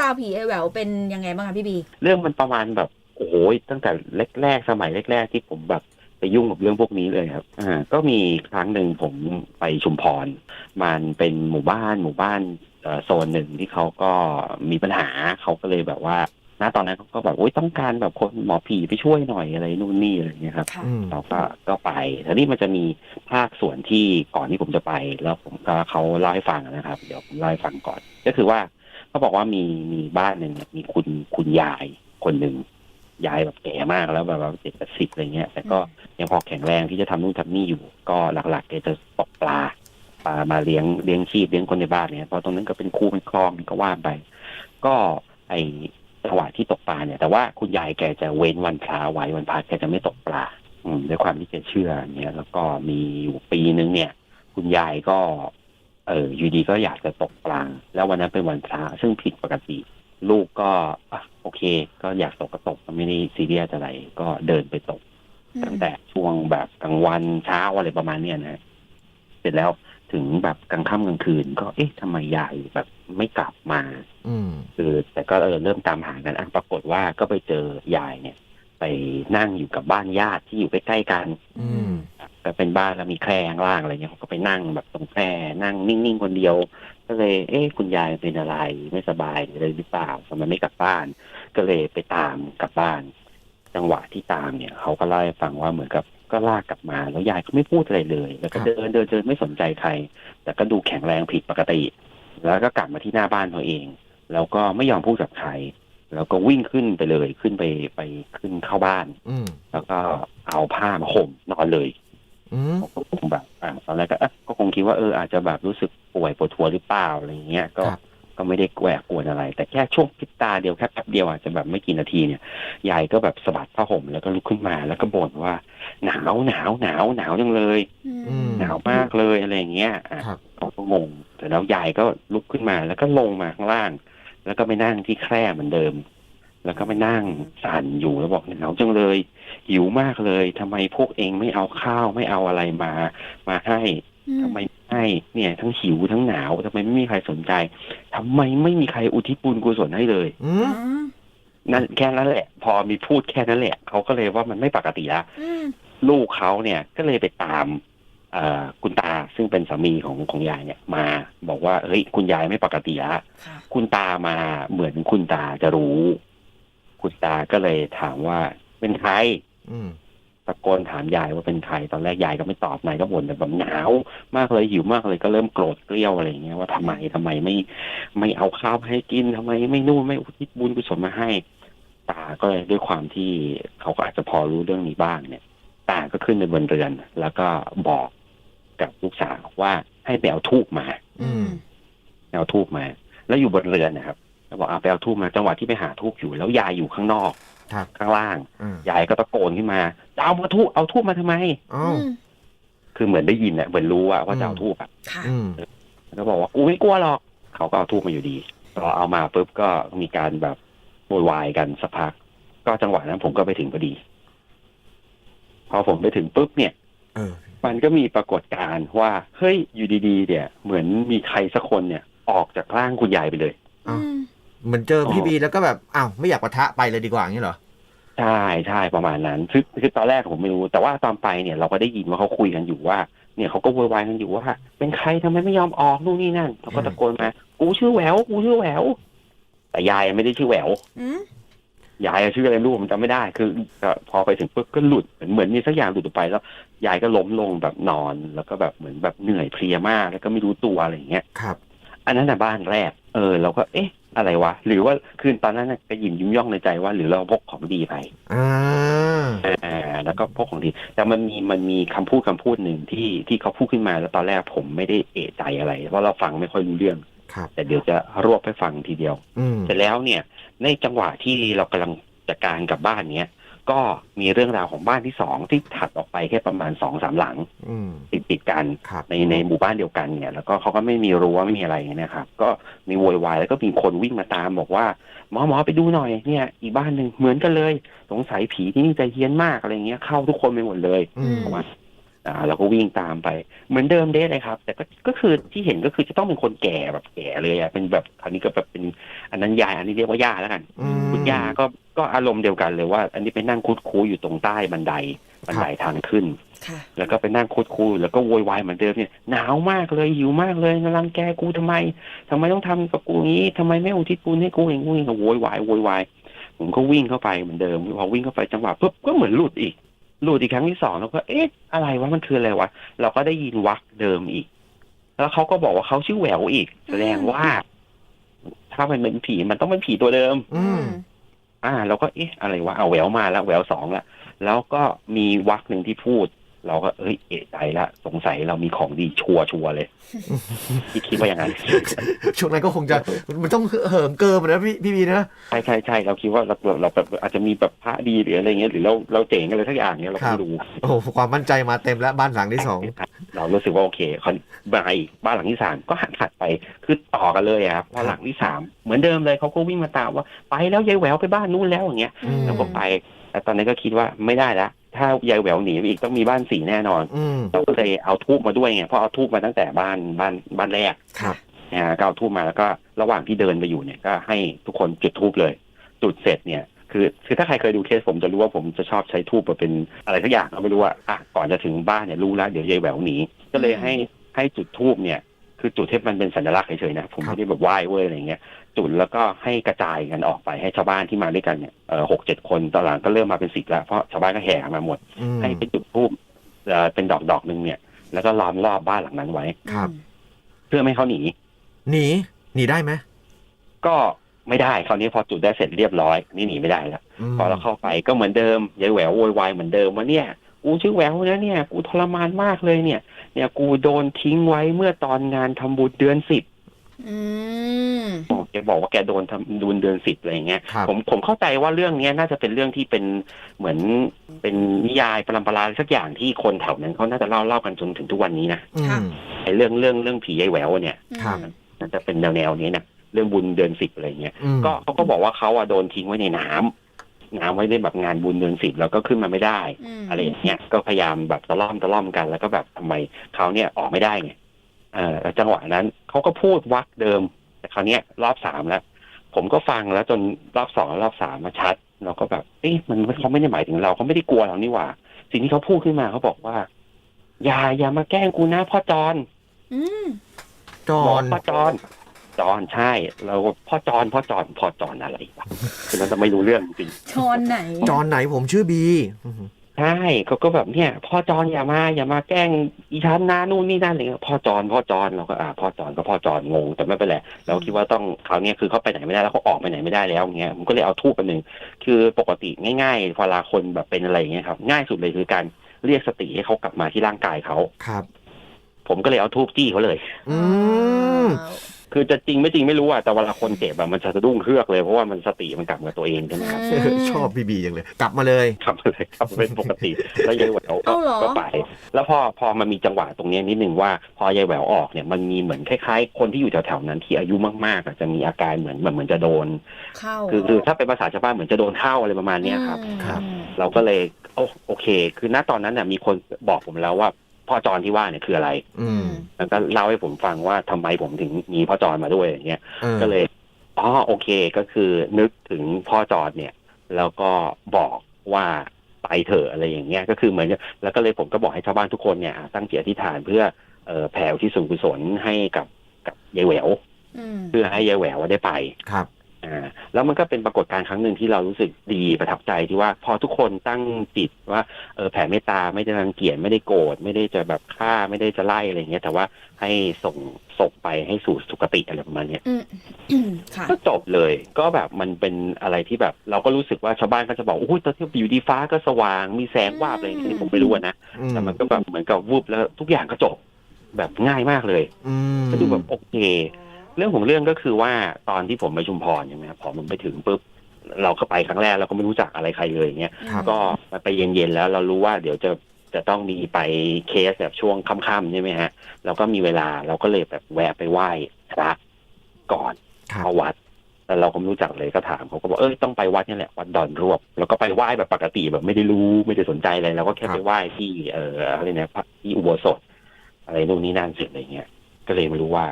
ราวผีไอแหววเป็นยังไงบ้างคะพี่บี เรื่องมันประมาณแบบโอ้โหตั้งแต่แรกๆสมัยแรกๆที่ผมแบบไปยุ่งกับเรื่องพวกนี้เลยครับอ่าก็มีครั้งหนึ่งผมไปชุมพร มันเป็นหมู่บ้านหมู่บ้านเอ่อโซนหนึ่งที่เขาก็มีปัญหาเขาก็เลยแบบว่าณตอนนั้นเขาก็แบบโอ๊ยต้องการแบบคนหมอผีไปช่วยหน่อยอะไรนู่นนี่อะไรอย่างเงี้ยครับค่ะอืมเราก็ก็ไปแต่นี่มันจะมีภาคส่วนที่ก่อนที่ผมจะไป แล้วผมก็เขาเล่าให้ฟังนะครับ เดี๋ยวผมเล่าให้ฟังก่อน ก็คือว่า เขาบอกว่ามีมีบ้านหนึ่งเนี่ยมีคุณคุณยายคนหนึ่งยายแบบแก่มากแล้วแบบเจ็ดแปดสิบอะไรเงี้ย แต่ก็ยังพอแข็งแรงที่จะทำนู่นทำนี่อยู่ ก็หลักๆแกจะตกปลาปลามาเลี้ยงเลี้ยงชีพเลี้ยงคนในบ้านเนี่ยเพราะตรงนั้นก็เป็นคูเป็นคลองก็ว่าไป ก็ไอจังหวะที่ตกปลาเนี่ยแต่ว่าคุณยายแกจะเว้นวันพระไว้วันพระแกจะไม่ตกปลา อืมด้วยความที่แกเชื่ออย่างเงี้ยแล้วก็มีอยู่ปีนึงเนี่ย คุณยายก็ เอออยู่ดีก็อยากจะตกปลาแล้ววันนั้นเป็นวันพระซึ่งผิดปกติ ลูกก็อะโอเค ก็อยากตกก็ตกไม่ได้ซีเรียสอะไร ก็เดินไปตก ตั้งแต่ช่วงแบบกลางวันเช้าอะไรประมาณเนี้ยนะเสร็จแล้วถึงแบบกลางค่ำกลางคืน ก็เอ๊ะทำไมยายแบบไม่กลับมาอืมคือแต่ก็เออเริ่มตามหากันอะปรากฏว่าก็ไปเจอยายเนี่ย ไปนั่งอยู่กับบ้านญาติที่อยู่ใกล้ๆกัน อืมก็เป็นบ้านแล้วมีแคร่ข้างล่างอะไรเงี้ยเขาก็ไปนั่งแบบตรงแคร่นั่งนิ่งๆคนเดียว ก็เลย เอ๊ะคุณยายเป็นอะไรไม่สบายหรืออะไรหรือเปล่าทำไมไม่กลับบ้าน ก็เลยไปตามกลับบ้าน จังหวะที่ตามเนี่ยเขาก็เล่าให้ฟังว่าเหมือนกับก็ลากกลับมา แล้วยายก็ไม่พูดอะไรเลย แล้วก็เดินเดินเดินไม่สนใจใคร แต่ก็ดูแข็งแรงผิดปกติ แล้วก็กลับมาที่หน้าบ้านตัวเอง แล้วก็ไม่ยอมพูดกับใครแล้วก็วิ่งขึ้นไปเลยขึ้นไปไปขึ้นเข้าบ้านอืมแล้วก็เอาผ้ามาห่มนอนเลยอืม ผมก็คงแบบอ่าตอนแรกก็เอ๊ะก็คงคิดว่าเอออาจจะแบบรู้สึกป่วยปวดหัวหรือเปล่าอะไรอย่างเงี้ยก็ครับก็ไม่ได้แหวกกวนอะไร แต่แค่ช่วงพริบตาเดียวแค่แป๊บเดียวอาจจะแบบไม่กี่นาทีเนี่ยยายก็แบบสะบัดผ้าห่มแล้วก็ลุกขึ้นมาแล้วก็บ่นว่า หนาวหนาวหนาวหนาวจังเลยอืมหนาวมากเลยอะไรอย่างเงี้ยอะครับเขาก็งงแต่แล้วยายก็ลุกขึ้นมาแล้วก็ลงมาข้างล่าง แล้วก็ไปนั่งที่แคร่เหมือนเดิม แล้วก็ไปนั่งสั่นอยู่แล้วบอกหนาวจังเลยหิวมากเลยทำไมพวกเองไม่เอาข้าวไม่เอาอะไรมา มาให้ทำไมไม่ให้เนี่ย ทั้งหิวทั้งหนาวทำไมไม่มีใครสนใจทำไมไม่มีใครอุทิศบุญกุศลให้เลยอือืมมนั่นแค่นั้นแหละ พอมีพูดแค่นั้นแหละเขาก็เลยว่ามันไม่ปกติละอืมลูกเขาเนี่ยก็เลยไปตามเอ่อคุณตาซึ่งเป็นสามีของของยายเนี่ยมาบอกว่าเฮ้ยคุณยายไม่ปกติละค่ะคุณตามาเหมือนคุณตาจะรู้ คุณตาก็เลยถามว่าเป็นใครอืมตะโกนถามยายว่าเป็นใครตอนแรกยายก็ไม่ตอบนายก็บ่นแต่แบบหนาว มากเลยหิวมากเลยก็เริ่มโกรธเกลี้ยวอะไรอย่างเงี้ยว่าทำไมทำไมไม่ ไม่เอาข้าวมาให้กินทำไม ไม่นู่นไม่อุทิศบุญกุศลมาให้ ตาก็เลยด้วยความที่เขาก็อาจจะพอรู้เรื่องนี้บ้างเนี่ย ตาก็ขึ้นไปบนเรือน แล้วก็บอกกับลูกสาวว่าให้ไปเอาทูบมา อืมไปเอาทูบมา แล้วอยู่บนเรือนนะครับ แล้วบอกเอาไปเอาทูบมาจังหวะที่ไปหาทูบอยู่แล้วยายอยู่ข้างนอกครับข้างล่างอืมยายก็ตะโกนขึ้นมาจะเอามาทูบเอาทูบมาทำไม อ้าวคือเหมือนได้ยินอะเหมือนรู้อะว่าจะเอาอืมทูบอะค่ะ อืมแล้วก็บอกว่ากูไม่กลัวหรอกเขาก็เอาทูบมาอยู่ดีพอเอามาปุ๊บก็มีการแบบโวยวายกันสักพัก ก็จังหวะนั้นผมก็ไปถึงพอดี พอผมไปถึงปุ๊บเนี่ย เออ มันก็มีปรากฏการณ์ว่าเฮ้ยอยู่ดีๆ เนี่ย เหมือนมีใครสักคนเนี่ย ออกจากร่างคุณยายไปเลยอ้าวอืม เหมือนเจอพี่บีแล้วก็แบบอ้าวไม่อยากปะทะไปเลยดีกว่าอย่างนี้เหรอใช่ใช่ประมาณนั้นคือคือตอนแรกผมไม่รู้ แต่ว่าตอนไปเนี่ยเราก็ได้ยินว่าเขาคุยกันอยู่ว่าเนี่ยเขาก็โวยวายกันอยู่ว่า เป็นใครทำไมไม่ยอมออกนู่นนี่นั่นเขาก็ตะโกนมา กูชื่อแหววกูชื่อแหววแต่ยายไม่ได้ชื่อแหววอืมยายชื่ออะไรไม่รู้ผมจำไม่ได้ คือก็พอไปถึงปุ๊บก็หลุดเหมือนเหมือนมีสักอย่างหลุดออกไปแล้วยายก็ล้มลงแบบนอน แล้วก็แบบเหมือนแบบเหนื่อยเพลียมากแล้วก็ไม่รู้ตัวอะไรอย่างเงี้ยครับ อันนั้นน่ะบ้านแรก เออ เราก็เอ๊ะ อะไรวะ หรือว่าคืนตอนนั้นน่ะก็หยิมยิ้มย่องในใจว่า หรือเราพกของดีไปอ่าอ่าแล้วก็พกของดี แต่มันมีมันมีคำพูดคำพูดหนึ่งที่ที่เขาพูดขึ้นมาแล้วตอนแรกผมไม่ได้เอะใจอะไร เพราะเราฟังไม่ค่อยรู้เรื่องครับแต่เดี๋ยวจะรวบให้ฟังทีเดียวอืมเสร็จแล้วเนี่ย ในจังหวะที่เรากำลังจัดการกับบ้านเนี้ย ก็มีเรื่องราวของบ้านที่สองที่ถัดออกไปแค่ประมาณสองสามหลังอืมติดติดๆกันครับในในหมู่บ้านเดียวกันเนี่ย แล้วก็เขาก็ไม่มีรั้วไม่มีอะไรอย่างเงี้ยนะครับ ก็มีโวยวายแล้วก็มีคนวิ่งมาตามบอกว่าหมอหมอไปดูหน่อยเนี่ย อีกบ้านหนึ่งเหมือนกันเลย สงสัยผีที่นี่ใจเฮี้ยนมากอะไรเงี้ยเข้าทุกคนไปหมดเลยอืมประมาณอ่าเราก็วิ่งตามไปเหมือนเดิมเด้เลยครับ แต่ก็ก็คือที่เห็นก็คือจะต้องเป็นคนแก่แบบแก่เลยอะเป็นแบบคราวนี้ก็แบบเป็นอันนั้นยายอันนี้เรียกว่าย่าแล้วกันอืมคุณย่าก็ ก็อารมณ์เดียวกันเลยว่า อันนี้ไปนั่งคุดคูอยู่ตรงใต้บันไดบันไดทางขึ้นค่ะแล้วก็ไปนั่งคุดคูแล้วก็โวยวายเหมือนเดิมเนี่ยหนาวมากเลยหิวมากเลยกำลังแกกูทำไมทำไมต้องทำกับกูอย่างนี้ทำไมไม่อุทิศบุญให้กูอย่างงู้อย่างนี้โวยวายโวยวายผมก็วิ่งเข้าไปเหมือนเดิมพอวิ่งเข้าไปจังหวะปุ๊บก็เหมือนหลุดอีกหลุดอีกครั้งที่สองแล้วก็เอ๊ะอะไรวะมันคืออะไรวะเราก็ได้ยินวักเดิมอีก แล้วเขาก็บอกว่าเขาชื่อแหววอีก แสดงว่า ถ้ามันเป็นผีมันต้องเป็นผีตัวเดิม อืม อ่าเราก็เอ๊ะอะไรวะเอาแหววมาแล้วแหววสองละแล้วก็มีวักหนึ่งที่พูด เราก็เอ้ยเอะใจละสงสัยเรามีของดีชัวร์ชัวร์เลยที่คิดว่าอย่างนั้นช่วงนั้นก็คงจะมันต้องเหิมเกิมอะนะพี่พี่บีนะใช่ใช่ใช่เราคิดว่าเราเราแบบอาจจะมีแบบพระดีหรืออะไรเงี้ยหรือเราเราเจ๋งอะไรทักอย่างเนี้ยเราครัไม่บรู้โอ้โหความมั่นใจมาเต็มแล้วบ้านหลังที่สองเรารู้สึกว่าโอเคคอนบายบ้านหลังที่สามก็หันถัดไปคือต่อกันเลยอะครับพอหลังที่สามเหมือนเดิมเลยเขาก็วิ่งมาตามว่าไปแล้วยายแหววไปบ้านนู้นแล้วอย่างเงี้ยอืมเราก็ไปแต่ตอนนั้นก็คิดว่าไม่ได้ละ ถ้ายายแหววหนีไปอีกต้องมีบ้านสีแน่นอนอืมเราก็เลยเอาทูบมาด้วยไงเพราะเอาทูบมาตั้งแต่บ้านบ้านบ้านแรกครับ นะฮะก็เอาทูบมาแล้วก็ระหว่างที่เดินไปอยู่เนี่ยก็ให้ทุกคนจุดทูบเลย จุดเสร็จเนี่ย คือคือถ้าใครเคยดูเคสผมจะรู้ว่าผมจะชอบใช้ทูบมาเป็นอะไรสักอย่างเราไม่รู้ว่าอะก่อนจะถึงบ้านเนี่ยรู้แล้วเดี๋ยวยายแหววหนีก็เลยให้ให้จุดทูบเนี่ย คือจุดที่มันเป็นสัญลักษณ์เฉยๆนะผมครับ ไม่ได้แบบไหว้เว้ยอะไรเงี้ย จุดแล้วก็ให้กระจายกันออกไปให้ชาวบ้านที่มาด้วยกันเนี่ยเออหกเจ็ดคนตอนหลังก็เริ่มมาเป็นสิบแล้วเพราะชาวบ้านก็แห่มาหมดอืมให้ไปจุดทูบเอ่อเป็นดอกดอกๆหนึ่งเนี่ย แล้วก็ล้อมรอบบ้านหลังนั้นไว้ครับ เพื่อไม่ให้เขาหนีหนีหนีได้ไหมก็ไม่ได้คราวนี้พอจุดได้เสร็จเรียบร้อยนี่หนีไม่ได้แล้วมพอเราเข้าไปก็เหมือนเดิมยายแหววโวยวายเหมือนเดิมว่าเนี่ยกูชื่อแหววนะเนี่ย กูทรมานมากเลยเนี่ย เนี่ยกูโดนทิ้งไว้เมื่อตอนงานทำบุญเดือนสิบ อืมแกบอกว่าแกโดนทำบุญเดือนสิบอะไรอย่างเงี้ย ครับ ผมผมเข้าใจว่าเรื่องเนี้ยน่าจะเป็นเรื่องที่เป็นเหมือนเป็นนิยายปรำปราสักอย่างที่คนแถวนั้นเขาน่าจะเล่าเล่ากันจนถึงทุกวันนี้นะอืม ไอ้เรื่องเรื่องเรื่องผียายแหววเนี่ยครับ น่าจะเป็นแนวแนวๆนี้นะเรื่องบุญเดือนสิบอะไรเงี้ย อืมก็เขาก็บอกว่าเขาอะโดนทิ้งไว้ในน้ำน้ำไว้ในแบบงานบุญเดือนสิบแล้วก็ขึ้นมาไม่ได้ มอะไรอย่างเงี้ยก็พยายามแบบตะล่อมตะล่อมกันแล้วก็แบบทำไมเขาเนี่ยออกไม่ได้ไงเออแล้ว จังหวะนั้นเขาก็พูดวักเดิม แต่คราวเนี้ยรอบสามแล้ว ผมก็ฟังแล้วจนรอบสองรอบสามมาชัด เราก็แบบ เอ๊ะมันเขาไม่ได้หมายถึงเราเขาไม่ได้กลัวเรานี่หว่า สิ่งที่เขาพูดขึ้นมาเขาบอกว่า อย่าอย่ามาแกล้งกูนะพ่อจอนอืมจอบอกนพ่อจอนจอนใช่ เราพ่อจอนพ่อจอนพ่อจอนอะไรวะคือเราจะไม่รู้เรื่องจริงชอนไหนจอนไหนผมชื่อบีอืม ใช่เขาก็แบบเนี่ยพ่อจอนอย่ามาอย่ามาแกล้งอีชั้นนะนู่นนี่นั่นอะไรเลยพ่อจอนพ่อจอนเราก็อ่าพ่อจอนก็พ่อจอนงงแต่ไม่เป็นไรเราคิดว่าต้องคราวเนี้ยคือเขาไปไหนไม่ได้แล้วเขาออกไปไหนไม่ได้แล้วอย่างเงี้ยผมก็เลยเอาทูบไปหนึ่งคือปกติง่ายๆเวลาคนแบบเป็นอะไรอย่างเงี้ยครับ ง่ายสุดเลยคือการเรียกสติให้เขากลับมาที่ร่างกายเขาครับ ผมก็เลยเอาทูบจี้เขาเลย อืม คือจะจริงไม่จริงไม่รู้อะแต่เวลาคนเจ็บอะมันจะสะดุ้งเครือกเลยเพราะว่ามันสติมันกลับมาตัวเองใช่ไหมครับอืมชอบบีบีจังเลย กลับมาเลยครับเลยครับเป็นปกติ แล้วยายแหววก็เอ้าเหรอ ก็ไป แล้วพอพอมันมีจังหวะตรงเนี้ยนิดนึงว่าพอยายแหววออกเนี่ยมันมีเหมือนคล้ายๆ คนที่อยู่แถวๆนั้นที่อายุมากๆอะจะมีอาการเหมือนเหมือนจะโดน เข้าคือคือถ้าเป็นภาษาชาวบ้านเหมือนจะโดนเข้าอะไรประมาณเนี้ยครับ อืมครับเราก็เลยโอโอเค คือณตอนนั้นน่ะมีคนบอกผมแล้วว่า พ่อจอนที่ว่าเนี่ยคืออะไร อืมแล้วก็เล่าให้ผมฟังว่าทำไมผมถึงมีพ่อจอนมาด้วยอย่างเงี้ยออก็เลยอ๋อโอเคก็คือนึกถึงพ่อจอดเนี่ย แล้วก็บอกว่าไปเถอะอะไรอย่างเงี้ยก็คือเหมือนกับแล้วก็เลยผมก็บอกให้ชาวบ้านทุกคนเนี่ยอะตั้งจิตอธิษฐานเพื่อเอ่อแผ่ที่ส่วนกุศลให้กับกับยายแหววอืมเพื่อให้ยายแหววได้ไปครับ อ่าแล้วมันก็เป็นปรากฏการณ์ครั้งหนึ่งที่เรารู้สึกดีประทับใจที่ว่าพอทุกคนตั้งจิตว่าเออแผ่เมตตาไม่ได้รังเกียจไม่ได้โกรธไม่ได้จะแบบฆ่าไม่ได้จะไล่อะไรอย่างเงี้ย แต่ว่าให้ส่งส่งไปให้สู่สุคติอะไรประมาณเนี้ยอืมอืมค่ะก็จบเลย ก็แบบมันเป็นอะไรที่แบบ เราก็รู้สึกว่าชาวบ้านก็จะบอกอุ้ยตอนที่อยู่ดีฟ้าก็สว่างมีแสงวาบอะไรอย่างเงี้ยนี่ผมไม่รู้อะนะอืมแต่มันก็แบบเหมือนกับวูบแล้วทุกอย่างก็จบแบบง่ายมากเลยอืมก็ดูแบบโอเค เรื่องของเรื่องก็คือว่าตอนที่ผมไปชุมพรใช่ไหมครับพอผมไปถึงปุ๊บเราก็ไปครั้งแรกเราก็ไม่รู้จักอะไรใครเลยอย่างเงี้ยครับก็ไปเย็นๆแล้วเรารู้ว่าเดี๋ยวจะจะต้องมีไปเคสแบบช่วงค่ำๆใช่ไหมฮะเราก็มีเวลาเราก็เลยแบบแวะไปไหว้พระก่อนครับเข้าวัดแต่เราก็ไม่รู้จักเลยก็ถามเขาก็บอกเออต้องไปวัดนี่แหละวัดดอนรวบ แล้วก็ไปไหว้แบบปกติแบบไม่ได้รู้ไม่ได้สนใจอะไรเราก็แค่ครับไปไหว้ที่เอ่ออะไรนะพระที่อุโบสถ อะไรนู่นนี่นั่นเสร็จอะไรเงี้ยก็เลยไม่รู้ว่า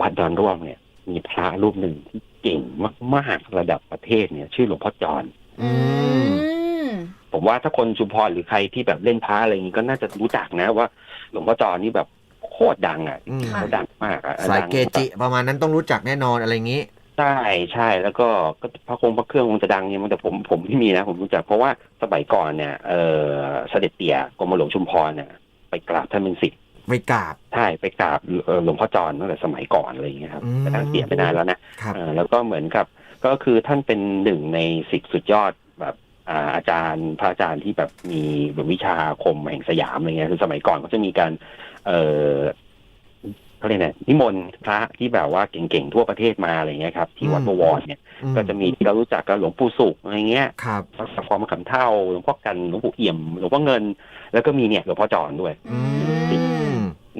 วัดดอนรวบเนี่ย มีพระรูปหนึ่งที่เก่งมาก ๆ ระดับประเทศเนี่ย ชื่อหลวงพ่อจอนอืมผมว่าถ้าคนชุมพรหรือใครที่แบบเล่นพระอะไรอย่างนี้ก็น่าจะรู้จักนะว่า หลวงพ่อจอนนี่แบบโคตรดังอะอืมเขาดังมากอะสายดังเกจิ ประมาณนั้นต้องรู้จักแน่นอนอะไรอย่างนี้ใช่ใช่แล้วก็ก็พระคงพระเครื่องคงจะดังเนี่ยมันแต่ผมผมไม่มีนะ ผมรู้จักเพราะว่าสมัยก่อนเนี่ยเออเสด็จเตี่ยกรมหลวงชุมพรเนี่ยไปกราบท่านเป็นศิษย์ ไปกราบใช่ไปกราบเอ่อหลวงพ่อจอนตั้งแต่สมัยก่อนอะไรอย่างเงี้ยครับอืมแต่ท่านเสียไปนานแล้วนะครับเออแล้วก็เหมือนกับก็คือท่านเป็นหนึ่งในศิษย์สุดยอดแบบอ่าอาจารย์พระอาจารย์ที่แบบมีแบบวิชาอาคมแห่งสยามอะไรเงี้ยคือสมัยก่อนก็จะมีการ เออเขาเรียกไงนิมนต์พระที่แบบว่าเก่งๆทั่วประเทศมาอะไรเงี้ยครับ ที่วัดอืมบวรเนี่ยอืมก็จะมีที่เรารู้จักก็หลวงปู่สุขอะไรเงี้ยครับพระสักความขำเท่าหลวงพ่อกันหลวงปู่เอี่ยมหลวงพ่อเงิน แล้วก็มีเนี่ยหลวงพ่อจอนด้วย อืม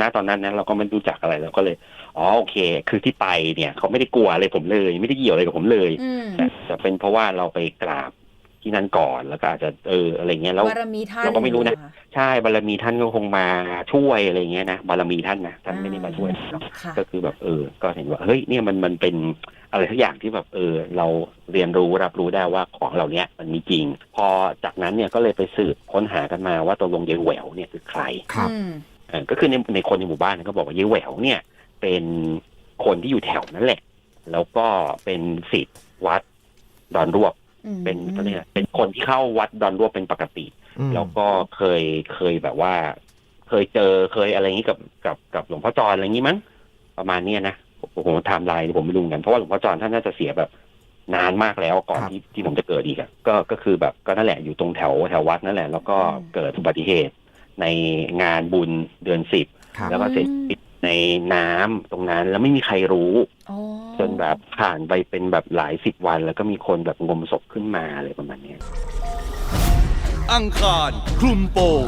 ณตอนนั้นนะเราก็ไม่รู้จักอะไรเราก็เลย อ๋อโอเค คือที่ไปเนี่ย เขาไม่ได้กลัวอะไรผมเลย ไม่ได้เกี่ยวอะไรกับผมเลยอืมแต่จะเป็นเพราะว่าเราไปกราบที่นั่นก่อนแล้วก็อาจจะเอออะไรเงี้ยแล้วบารมีท่านเราก็ไม่รู้นะค่ใช่บารมีท่านก็คงมาช่วยอะไรเงี้ยนะบารมีท่านนะท่านไม่ได้มาช่วยเนาะค่ะก็คือแบบเออ ก็เห็นว่าเฮ้ยเนี่ยมันมันเป็นอะไรทุกอย่างที่แบบเออ เราเรียนรู้รับรู้ได้ว่าของเหล่าเนี้ยมันมีจริง พอจากนั้นเนี่ยก็เลยไปสืบค้นหากันมาว่าตกลงยายแหววเนี่ยคือใครครับอืมเออ ก็คือในในคนในหมู่บ้านก็บอกว่ายายแหววเนี่ย เป็นคนที่อยู่แถวนั้นแหละ แล้วก็เป็นศิษย์วัดดอนรวบอืมเป็นเขาเรียกอะไรเป็นคนที่เข้าวัดดอนรวบเป็นปกติอืมแล้วก็เคยเคยแบบว่า เคยเจอเคยอะไรอย่างนี้กับกับกับหลวงพ่อจอนอะไรอย่างนี้มั้งประมาณเนี้ยนะผมผมไทม์ไลน์ผมไม่รู้เหมือนกันเพราะว่าหลวงพ่อจอนท่านน่าจะเสียแบบนานมากแล้วก่อนที่ที่ผมจะเกิดอีกอะก็ก็คือแบบก็นั่นแหละอยู่ตรงแถวแถววัดนั่นแหละ แล้วก็เกิดอุบัติเหตุ ในงานบุญเดือนสิบครับแล้วก็เสียชีวิตในน้ำตรงนั้นแล้วไม่มีใครรู้อ๋อจนแบบผ่านไปเป็นแบบหลายสิบวัน แล้วก็มีคนแบบงมศพขึ้นมาอะไรประมาณเนี้ย อังคารคลุมโปง